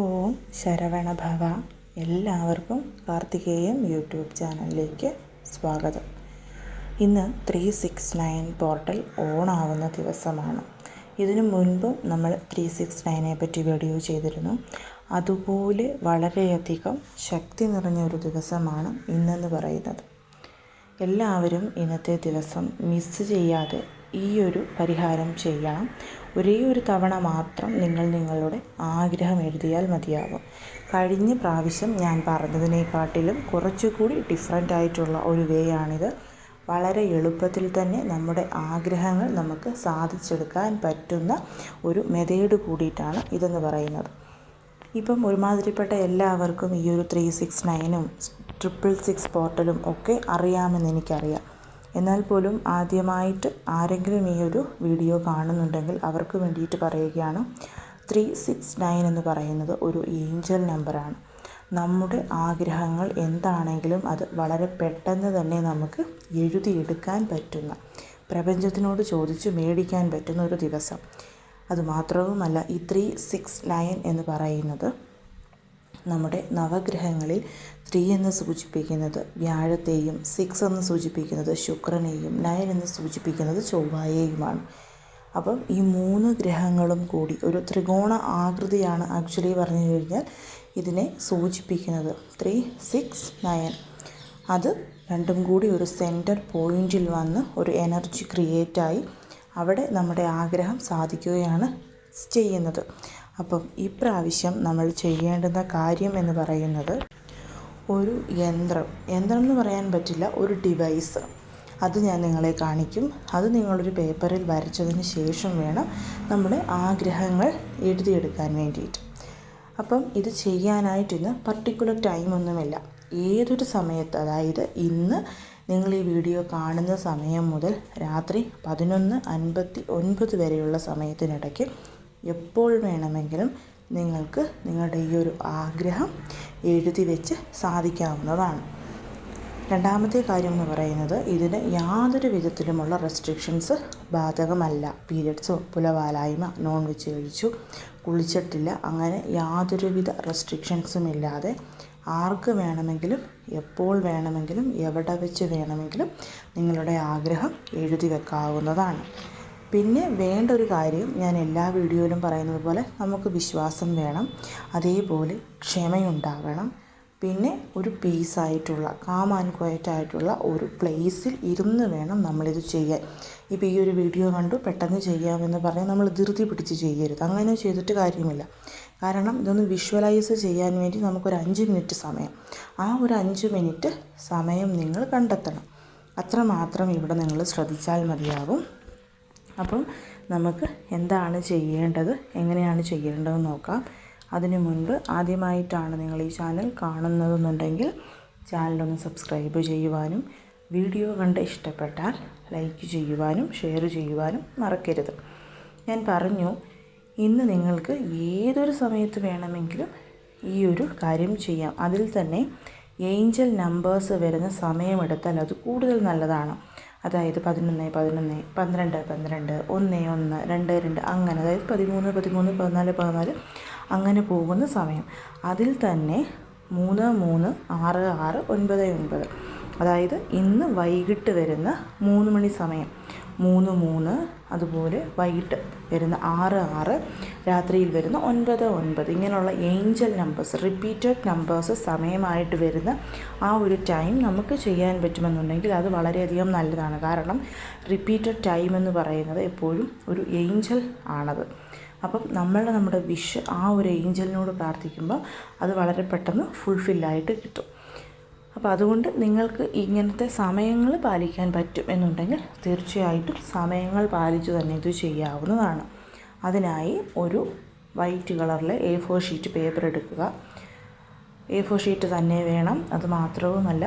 ഓം ശരവണഭവ എല്ലാവർക്കും കാർത്തികേയം യൂട്യൂബ് ചാനലിലേക്ക് സ്വാഗതം. ഇന്ന് ത്രീ സിക്സ് നയൻ പോർട്ടൽ ഓണാവുന്ന ദിവസമാണ്. ഇതിനു മുൻപും നമ്മൾ ത്രീ സിക്സ് നയനെ പറ്റി വീഡിയോ ചെയ്തിരുന്നു. അതുപോലെ വളരെയധികം ശക്തി നിറഞ്ഞ ഒരു ദിവസമാണ് ഇന്നെന്ന് പറയുന്നത്. എല്ലാവരും ഇന്നത്തെ ദിവസം മിസ് ചെയ്യാതെ ഈ ഒരു പരിഹാരം ചെയ്യണം. ഒരേ ഒരു തവണ മാത്രം നിങ്ങൾ നിങ്ങളുടെ ആഗ്രഹം എഴുതിയാൽ മതിയാകും കഴിഞ്ഞ പ്രാവശ്യം ഞാൻ പറഞ്ഞതിനെക്കാട്ടിലും കുറച്ചുകൂടി ഡിഫറെന്റ് ആയിട്ടുള്ള ഒരു വേ ആണിത്. വളരെ എളുപ്പത്തിൽ തന്നെ നമ്മുടെ ആഗ്രഹങ്ങൾ നമുക്ക് സാധിച്ചെടുക്കാൻ പറ്റുന്ന ഒരു മെതേഡ് കൂടിയിട്ടാണ് ഇതെന്ന് പറയുന്നത്. ഇപ്പം ഒരുമാതിരിപ്പെട്ട എല്ലാവർക്കും ഈ ഒരു ത്രീ സിക്സ് നയനും ട്രിപ്പിൾ സിക്സ് പോർട്ടലും ഒക്കെ അറിയാമെന്ന് എനിക്കറിയാം. എന്നാൽ പോലും ആദ്യമായിട്ട് ആരെങ്കിലും ഈ ഒരു വീഡിയോ കാണുന്നുണ്ടെങ്കിൽ അവർക്ക് വേണ്ടിയിട്ട് പറയുകയാണ്. ത്രീ സിക്സ് നയൻ എന്ന് പറയുന്നത് ഒരു ഏഞ്ചൽ നമ്പറാണ്. നമ്മുടെ ആഗ്രഹങ്ങൾ എന്താണെങ്കിലും അത് വളരെ പെട്ടെന്ന് തന്നെ നമുക്ക് എഴുതിയെടുക്കാൻ പറ്റുന്ന പ്രപഞ്ചത്തിനോട് ചോദിച്ച് മേടിക്കാൻ പറ്റുന്ന ഒരു ദിവസം. അതുമാത്രവുമല്ല ഈ ത്രീ സിക്സ് നയൻ എന്ന് പറയുന്നത് നമ്മുടെ നവഗ്രഹങ്ങളിൽ ത്രീ എന്ന് സൂചിപ്പിക്കുന്നത് വ്യാഴത്തെയും സിക്സ് എന്ന് സൂചിപ്പിക്കുന്നത് ശുക്രനെയും നയൻ എന്ന് സൂചിപ്പിക്കുന്നത് ചൊവ്വായെയുമാണ്. അപ്പം ഈ മൂന്ന് ഗ്രഹങ്ങളും കൂടി ഒരു ത്രികോണ ആകൃതിയാണ് ആക്ച്വലി പറഞ്ഞു കഴിഞ്ഞാൽ ഇതിനെ സൂചിപ്പിക്കുന്നത്. Three six nine. അത് രണ്ടും കൂടി ഒരു സെന്റർ പോയിന്റിൽ വന്ന് ഒരു എനർജി ക്രിയേറ്റായി അവിടെ നമ്മുടെ ആഗ്രഹം സാധിക്കുകയാണ് ചെയ്യുന്നത്. അപ്പം ഇപ്രാവശ്യം നമ്മൾ ചെയ്യേണ്ടുന്ന കാര്യം എന്ന് പറയുന്നത് ഒരു യന്ത്രം. യന്ത്രം എന്ന് പറയാൻ പറ്റില്ല ഒരു ഡിവൈസ് അത് ഞാൻ നിങ്ങളെ കാണിക്കും. അത് നിങ്ങളൊരു പേപ്പറിൽ വരച്ചതിന് ശേഷം വേണം നമ്മുടെ ആഗ്രഹങ്ങൾ എഴുതിയെടുക്കാൻ വേണ്ടിയിട്ട്. അപ്പം ഇത് ചെയ്യാനായിട്ട് ഇന്ന് പർട്ടിക്കുലർ ടൈമൊന്നുമില്ല ഏതൊരു സമയത്ത് അതായത് ഇന്ന് നിങ്ങൾ ഈ വീഡിയോ കാണുന്ന സമയം മുതൽ രാത്രി പതിനൊന്ന് അൻപത്തി ഒൻപത് വരെയുള്ള സമയത്തിനിടയ്ക്ക് എപ്പോൾ വേണമെങ്കിലും നിങ്ങൾക്ക് നിങ്ങളുടെ ഈ ഒരു ആഗ്രഹം എഴുതി വെച്ച് സാധിക്കാവുന്നതാണ്. രണ്ടാമത്തെ കാര്യം എന്ന് പറയുന്നത് ഇതിന് യാതൊരു വിധത്തിലുമുള്ള റെസ്ട്രിക്ഷൻസ് ബാധകമല്ല. പീരിയഡ്സോ പുലവാലായ്മ നോൺ വെജ് കഴിച്ചു കുളിച്ചിട്ടില്ല അങ്ങനെ യാതൊരുവിധ റെസ്ട്രിക്ഷൻസും ഇല്ലാതെ ആർക്ക് വേണമെങ്കിലും എപ്പോൾ വേണമെങ്കിലും എവിടെ വെച്ച് വേണമെങ്കിലും നിങ്ങളുടെ ആഗ്രഹം എഴുതി വെക്കാവുന്നതാണ്. പിന്നെ വേണ്ട ഒരു കാര്യം ഞാൻ എല്ലാ വീഡിയോയിലും പറയുന്നത് പോലെ നമുക്ക് വിശ്വാസം വേണം അതേപോലെ ക്ഷമയുണ്ടാകണം. പിന്നെ ഒരു പീസായിട്ടുള്ള കാം ആൻഡ് ക്വയറ്റ് ആയിട്ടുള്ള ഒരു പ്ലേസിൽ ഇരുന്ന് വേണം നമ്മളിത് ചെയ്യാൻ. ഇപ്പോൾ ഈ ഒരു വീഡിയോ കണ്ടു പെട്ടെന്ന് ചെയ്യാമെന്ന് പറഞ്ഞാൽ നമ്മൾ ധൃതി പിടിച്ച് ചെയ്യരുത്. അങ്ങനെ ചെയ്തിട്ട് കാര്യമില്ല. കാരണം ഇതൊന്ന് വിഷ്വലൈസ് ചെയ്യാൻ വേണ്ടി നമുക്കൊരു അഞ്ച് മിനിറ്റ് സമയം. ആ ഒരു അഞ്ച് മിനിറ്റ് സമയം നിങ്ങൾ കണ്ടെത്തണം. അത്രമാത്രം ഇവിടെ നിങ്ങൾ ശ്രദ്ധിച്ചാൽ മതിയാവും. അപ്പം നമുക്ക് എന്താണ് ചെയ്യേണ്ടത്? എങ്ങനെയാണ് ചെയ്യേണ്ടതെന്ന് നോക്കാം. അതിനു മുൻപ് ആദ്യമായിട്ടാണ് നിങ്ങൾ ഈ ചാനൽ കാണുന്നതെന്നുണ്ടെങ്കിൽ ചാനലൊന്ന് സബ്സ്ക്രൈബ് ചെയ്യുവാനും വീഡിയോ കണ്ട് ഇഷ്ടപ്പെട്ടാൽ ലൈക്ക് ചെയ്യുവാനും ഷെയർ ചെയ്യുവാനും മറക്കരുത്. ഞാൻ പറഞ്ഞു ഇന്ന് നിങ്ങൾക്ക് ഏതൊരു സമയത്ത് വേണമെങ്കിലും ഈ ഒരു കാര്യം ചെയ്യാം. അതിൽ തന്നെ ഏഞ്ചൽ നമ്പേഴ്സ് വരുന്ന സമയമെടുത്താൽ അത് കൂടുതൽ നല്ലതാണ്. അതായത് പതിനൊന്ന് പതിനൊന്ന് പന്ത്രണ്ട് പന്ത്രണ്ട് ഒന്ന് ഒന്ന് രണ്ട് രണ്ട് അങ്ങനെ അതായത് പതിമൂന്ന് പതിമൂന്ന് പതിനാല് പതിനാല് അങ്ങനെ പോകുന്ന സമയം. അതിൽ തന്നെ മൂന്ന് മൂന്ന് ആറ് ആറ് ഒൻപത് ഒൻപത്. അതായത് ഇന്ന് വൈകിട്ട് വരുന്ന മൂന്ന് മണി സമയം. മൂന്ന് മൂന്ന് അതുപോലെ വൈകിട്ട് വരുന്ന ആറ് ആറ് രാത്രിയിൽ വരുന്ന ഒൻപത് ഒൻപത്. ഇങ്ങനെയുള്ള ഏഞ്ചൽ നമ്പേഴ്സ് റിപ്പീറ്റഡ് നമ്പേഴ്സ് സമയമായിട്ട് വരുന്ന ആ ഒരു ടൈം നമുക്ക് ചെയ്യാൻ പറ്റുമെന്നുണ്ടെങ്കിൽ അത് വളരെയധികം നല്ലതാണ്. കാരണം റിപ്പീറ്റഡ് ടൈം എന്ന് പറയുന്നത് എപ്പോഴും ഒരു ഏഞ്ചൽ ആണത്. അപ്പം നമ്മളുടെ നമ്മുടെ വിഷ് ആ ഒരു ഏഞ്ചലിനോട് പ്രാർത്ഥിക്കുമ്പോൾ അത് വളരെ പെട്ടെന്ന് ഫുൾഫില്ലായിട്ട് കിട്ടും. അപ്പോൾ അതുകൊണ്ട് നിങ്ങൾക്ക് ഇങ്ങനത്തെ സമയങ്ങൾ പാലിക്കാൻ പറ്റും എന്നുണ്ടെങ്കിൽ തീർച്ചയായിട്ടും സമയങ്ങൾ പാലിച്ചു തന്നെ ഇത് ചെയ്യാവുന്നതാണ്. അതിനായി ഒരു വൈറ്റ് കളറിലെ എ ഫോർ ഷീറ്റ് പേപ്പർ എടുക്കുക. എ ഫോർ ഷീറ്റ് തന്നെ വേണം. അത് മാത്രവുമല്ല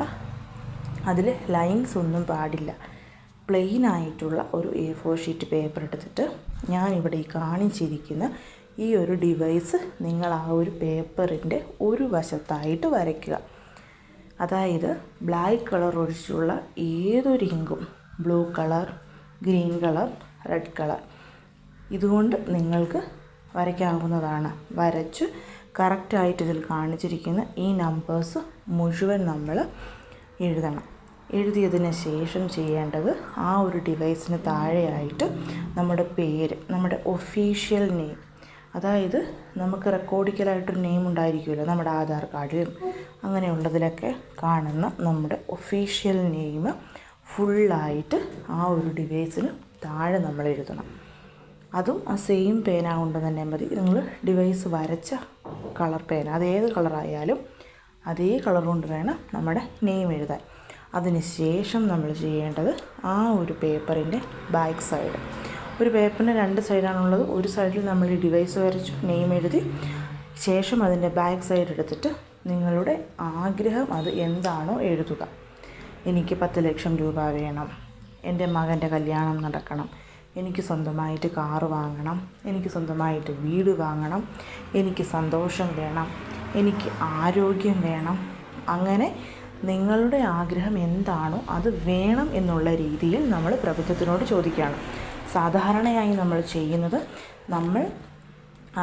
അതിൽ ലൈൻസ് ഒന്നും പാടില്ല. പ്ലെയിൻ ആയിട്ടുള്ള ഒരു എ ഫോർ ഷീറ്റ് പേപ്പർ എടുത്തിട്ട് ഞാനിവിടെ ഈ കാണിച്ചിരിക്കുന്ന ഈ ഒരു ഡിവൈസ് നിങ്ങൾ ആ ഒരു പേപ്പറിന്റെ ഒരു വശത്തായിട്ട് വരയ്ക്കുക. അതായത് ബ്ലാക്ക് കളർ ഒഴിച്ചുള്ള ഏതൊരു ഇങ്കും blue colour green colour red colour ഇതുകൊണ്ട് നിങ്ങൾക്ക് വരയ്ക്കാവുന്നതാണ്. വരച്ച് കറക്റ്റായിട്ട് ഇതിൽ കാണിച്ചിരിക്കുന്ന ഈ നമ്പേഴ്സ് മുഴുവൻ നമ്മൾ എഴുതണം. എഴുതിയതിന് ശേഷം ചെയ്യേണ്ടത് ആ ഒരു ഡിവൈസിന് താഴെയായിട്ട് നമ്മുടെ പേര് നമ്മുടെ ഒഫീഷ്യൽ നെയിം അതായത് നമുക്ക് റെക്കോർഡിക്കലായിട്ടൊരു നെയിം ഉണ്ടായിരിക്കുമല്ലോ നമ്മുടെ ആധാർ കാർഡിലും. അങ്ങനെയുള്ളതിലൊക്കെ കാണുന്ന നമ്മുടെ ഒഫീഷ്യൽ നെയിം ഫുള്ളായിട്ട് ആ ഒരു ഡിവൈസിന് താഴെ നമ്മൾ എഴുതണം. അതും ആ സെയിം പേന കൊണ്ട് തന്നെ മതി. നിങ്ങൾ ഡിവൈസ് വരച്ച കളർ പേന അതേത് കളറായാലും അതേ കളർ കൊണ്ട് വേണം നമ്മുടെ നെയിം എഴുതാൻ. അതിന് ശേഷം നമ്മൾ ചെയ്യേണ്ടത് ആ ഒരു പേപ്പറിന്റെ ബാക്ക് സൈഡ് ഒരു പേപ്പറിന് രണ്ട് സൈഡാണുള്ളത്. ഒരു സൈഡിൽ നമ്മൾ ഈ ഡിവൈസ് വരച്ചു നെയിം എഴുതി. ശേഷം അതിന്റെ ബാക്ക് സൈഡ് എടുത്തിട്ട് നിങ്ങളുടെ ആഗ്രഹം അത് എന്താണോ എഴുതുക. എനിക്ക് പത്ത് ലക്ഷം രൂപ വേണം. എന്റെ മകന്റെ കല്യാണം നടക്കണം. എനിക്ക് സ്വന്തമായിട്ട് കാറ് വാങ്ങണം. എനിക്ക് സ്വന്തമായിട്ട് വീട് വാങ്ങണം. എനിക്ക് സന്തോഷം വേണം. എനിക്ക് ആരോഗ്യം വേണം. അങ്ങനെ നിങ്ങളുടെ ആഗ്രഹം എന്താണോ അത് വേണം എന്നുള്ള രീതിയിൽ നമ്മൾ പ്രപഞ്ചത്തിനോട് ചോദിക്കുകയാണ്. സാധാരണയായി നമ്മൾ ചെയ്യുന്നത് നമ്മൾ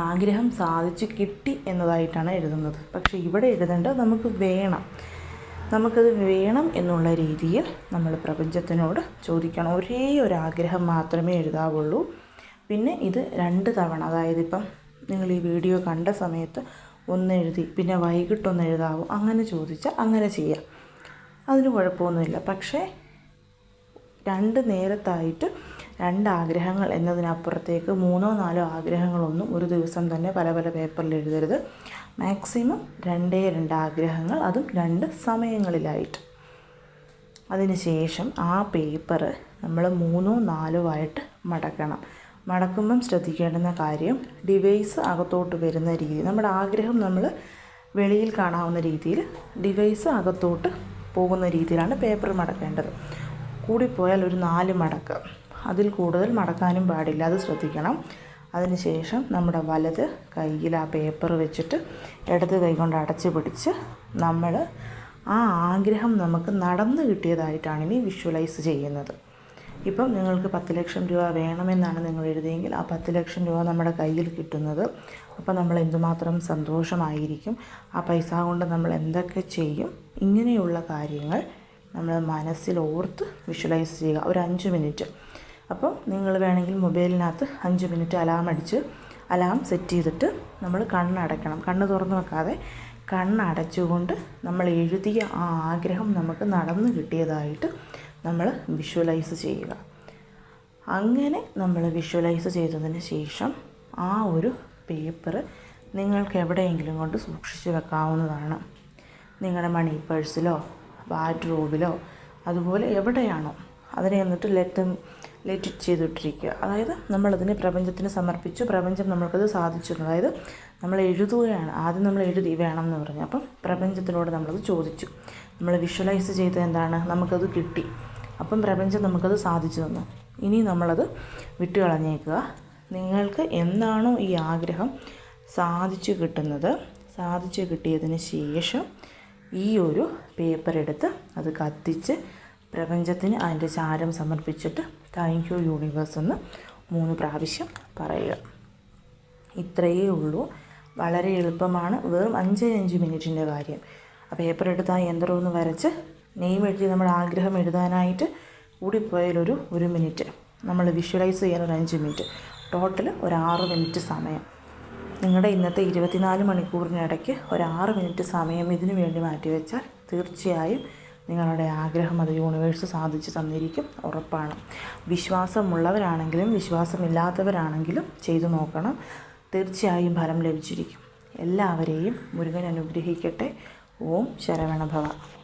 ആഗ്രഹം സാധിച്ചു കിട്ടി എന്നതായിട്ടാണ് എഴുതുന്നത്. പക്ഷേ ഇവിടെ എഴുതേണ്ടത് നമുക്ക് വേണം. നമുക്കത് വേണം എന്നുള്ള രീതിയിൽ നമ്മൾ പ്രപഞ്ചത്തിനോട് ചോദിക്കണം. ഒരേ ഒരു ആഗ്രഹം മാത്രമേ എഴുതാവുള്ളൂ. പിന്നെ ഇത് രണ്ട് തവണ അതായത് ഇപ്പം നിങ്ങൾ ഈ വീഡിയോ കണ്ട സമയത്ത് ഒന്ന് എഴുതി പിന്നെ വൈകിട്ടൊന്ന് എഴുതാവോ അങ്ങനെ ചോദിച്ചാൽ അങ്ങനെ ചെയ്യാം. അതിന് കുഴപ്പമൊന്നുമില്ല. പക്ഷേ രണ്ട് നേരത്തായിട്ട് രണ്ട് ആഗ്രഹങ്ങൾ എന്നതിനപ്പുറത്തേക്ക് മൂന്നോ നാലോ ആഗ്രഹങ്ങളൊന്നും ഒരു ദിവസം തന്നെ പല പല പേപ്പറിൽ എഴുതരുത്. മാക്സിമം രണ്ടേ രണ്ട് ആഗ്രഹങ്ങൾ അതും രണ്ട് സമയങ്ങളിലായിട്ട്. അതിനുശേഷം ആ പേപ്പർ നമ്മൾ മൂന്നോ നാലോ ആയിട്ട് മടക്കണം. മടക്കുമ്പം ശ്രദ്ധിക്കേണ്ടുന്ന കാര്യം ഡിവൈസ് അകത്തോട്ട് വരുന്ന രീതി നമ്മുടെ ആഗ്രഹം നമ്മൾ വെളിയിൽ കാണാവുന്ന രീതിയിൽ ഡിവൈസ് അകത്തോട്ട് പോകുന്ന രീതിയിലാണ് പേപ്പർ മടക്കേണ്ടത്. കൂടിപ്പോയാൽ ഒരു നാല് മടക്ക്. അതിൽ കൂടുതൽ മടക്കാനും പാടില്ല. അത് ശ്രദ്ധിക്കണം. അതിനുശേഷം നമ്മുടെ വലത് കയ്യിൽ ആ പേപ്പർ വെച്ചിട്ട് ഇടത് കൈകൊണ്ട് അടച്ചു പിടിച്ച് നമ്മൾ ആ ആഗ്രഹം നമുക്ക് നടന്നു കിട്ടിയതായിട്ടാണ് ഇനി വിഷ്വലൈസ് ചെയ്യുന്നത്. ഇപ്പം നിങ്ങൾക്ക് പത്ത് ലക്ഷം രൂപ വേണമെന്നാണ് നിങ്ങൾ എഴുതിയെങ്കിൽ ആ പത്ത് ലക്ഷം രൂപ നമ്മുടെ കയ്യിൽ കിട്ടുന്നത്. അപ്പോൾ നമ്മൾ എന്തുമാത്രം സന്തോഷമായിരിക്കും? ആ പൈസ കൊണ്ട് നമ്മൾ എന്തൊക്കെ ചെയ്യും? ഇങ്ങനെയുള്ള കാര്യങ്ങൾ നമ്മൾ മനസ്സിൽ ഓർത്ത് വിഷ്വലൈസ് ചെയ്യുക. ഒരു അഞ്ച് മിനിറ്റ് അപ്പോൾ നിങ്ങൾ വേണമെങ്കിൽ മൊബൈലിനകത്ത് അഞ്ച് മിനിറ്റ് അലാം അടിച്ച് അലാം സെറ്റ് ചെയ്തിട്ട് നമ്മൾ കണ്ണടയ്ക്കണം കണ്ണ് തുറന്ന് വെക്കാതെ കണ്ണടച്ചുകൊണ്ട് നമ്മൾ എഴുതിയ ആ ആഗ്രഹം നമുക്ക് നടന്നു കിട്ടിയതായിട്ട് നമ്മൾ വിഷ്വലൈസ് ചെയ്യുക. അങ്ങനെ നമ്മൾ വിഷ്വലൈസ് ചെയ്തതിന് ശേഷം ആ ഒരു പേപ്പർ നിങ്ങൾക്ക് എവിടെയെങ്കിലും കൊണ്ട് സൂക്ഷിച്ച് വെക്കാവുന്നതാണ്. നിങ്ങളുടെ മണി പേഴ്സിലോ വാർഡ്രോബിലോ അതുപോലെ എവിടെയാണോ. അതിനെ എന്നിട്ട് ലെറ്റ് ലെറ്റ് ചെയ്തിട്ടിരിക്കുക അതായത് നമ്മളതിനെ പ്രപഞ്ചത്തിന് സമർപ്പിച്ചു പ്രപഞ്ചം നമ്മൾക്കത് സാധിച്ചു. അതായത് നമ്മൾ എഴുതുകയാണ്. ആദ്യം നമ്മൾ എഴുതി വേണം എന്ന് പറഞ്ഞു. അപ്പം പ്രപഞ്ചത്തിനോട് നമ്മളത് ചോദിച്ചു. നമ്മൾ വിഷ്വലൈസ് ചെയ്ത് എന്താണ്? നമുക്കത് കിട്ടി. അപ്പം പ്രപഞ്ചം നമുക്കത് സാധിച്ചു തന്നു. ഇനി നമ്മളത് വിട്ടുകളഞ്ഞേക്കുക. നിങ്ങൾക്ക് എന്താണോ ഈ ആഗ്രഹം? സാധിച്ചു കിട്ടുന്നത്. സാധിച്ചു കിട്ടിയതിന് ശേഷം ഈ ഒരു പേപ്പർ എടുത്ത് അത് കത്തിച്ച് പ്രപഞ്ചത്തിന് അതിന്റെ ചാരം സമർപ്പിച്ചിട്ട് താങ്ക് യു യൂണിവേഴ്സ് എന്ന് മൂന്ന് പ്രാവശ്യം പറയുക. ഇത്രയേ ഉള്ളൂ. വളരെ എളുപ്പമാണ്. വെറും അഞ്ച് അഞ്ച് മിനിറ്റിന്റെ കാര്യം. ആ പേപ്പർ എടുത്ത് ആ യന്ത്രം ഒന്ന് വരച്ച് നെയ്മ് എഴുതി നമ്മുടെ ആഗ്രഹം എഴുതാനായിട്ട് കൂടിപ്പോയാലൊരു ഒരു മിനിറ്റ് നമ്മൾ വിഷ്വലൈസ് ചെയ്യാൻ ഒരു അഞ്ച് മിനിറ്റ് ടോട്ടൽ ഒരു ആറ് മിനിറ്റ് സമയം. നിങ്ങളുടെ ഇന്നത്തെ ഇരുപത്തിനാല് മണിക്കൂറിനിടയ്ക്ക് ഒരു ആറ് മിനിറ്റ് സമയം ഇതിനു വേണ്ടി മാറ്റിവെച്ചാൽ തീർച്ചയായും നിങ്ങളുടെ ആഗ്രഹം അത് യൂണിവേഴ്സ് സാധിച്ചു തന്നിരിക്കും. ഉറപ്പാണ്. വിശ്വാസമുള്ളവരാണെങ്കിലും വിശ്വാസമില്ലാത്തവരാണെങ്കിലും ചെയ്തു നോക്കണം. തീർച്ചയായും ഫലം ലഭിച്ചിരിക്കും. എല്ലാവരെയും മുരുകൻ അനുഗ്രഹിക്കട്ടെ. ഓം ശരവണഭവ.